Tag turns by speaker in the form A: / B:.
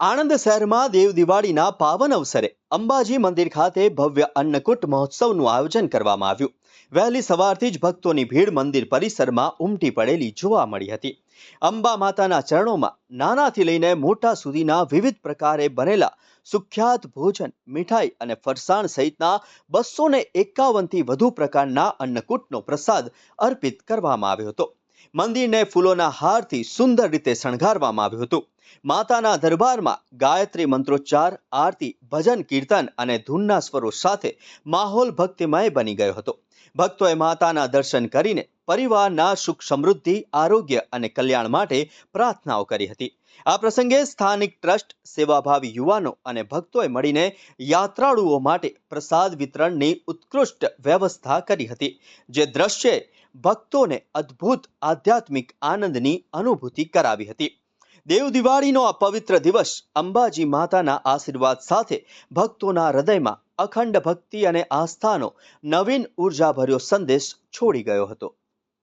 A: આણંદ શહેરમાં દેવ દિવાળીના પાવન અવસરે અંબાજી મંદિર ખાતે ભવ્ય અન્નકૂટ મહોત્સવનું આયોજન કરવામાં આવ્યું. વહેલી સવારથી જ ભક્તોની ભીડ મંદિર પરિસરમાં ઉમટી પડેલી જોવા મળી હતી. અંબા માતાના ચરણોમાં નાનાથી લઈને મોટા સુધીના વિવિધ પ્રકારે બનેલા સુખ્યાત ભોજન, મીઠાઈ અને ફરસાણ સહિતના બસો ને એકાવનથી વધુ પ્રકારના અન્નકૂટનો પ્રસાદ અર્પિત કરવામાં આવ્યો હતો. મંદિરને ફૂલોના હારથી સુંદર રીતે શણગારવામાં આવ્યું હતું. માતાના દરબારમાં ગાયત્રી મંત્રોચ્ચાર, આરતી, ભજન, કીર્તન અને ધૂનના સ્વરો સાથે માહોલ ભક્તિમય બની ગયો હતો. ભક્તોએ માતાના દર્શન કરીને પરિવારના સુખ સમૃદ્ધિ, આરોગ્ય અને કલ્યાણ માટે પ્રાર્થનાઓ કરી હતી. આ પ્રસંગે સ્થાનિક ટ્રસ્ટ, સેવાભાવી યુવાનો અને ભક્તોએ મળીને યાત્રાળુઓ માટે પ્રસાદ વિતરણની ઉત્કૃષ્ટ વ્યવસ્થા કરી હતી, જે દ્રશ્યે ભક્તોને અદ્ભુત આધ્યાત્મિક આનંદની અનુભૂતિ કરાવી હતી. દેવ દિવાળીનો આ પવિત્ર દિવસ અંબાજી માતાના આશીર્વાદ સાથે ભક્તોના હૃદયમાં અખંડ ભક્તિ અને આસ્થાનો નવીન ઉર્જાભર્યો સંદેશ છોડી ગયો હતો.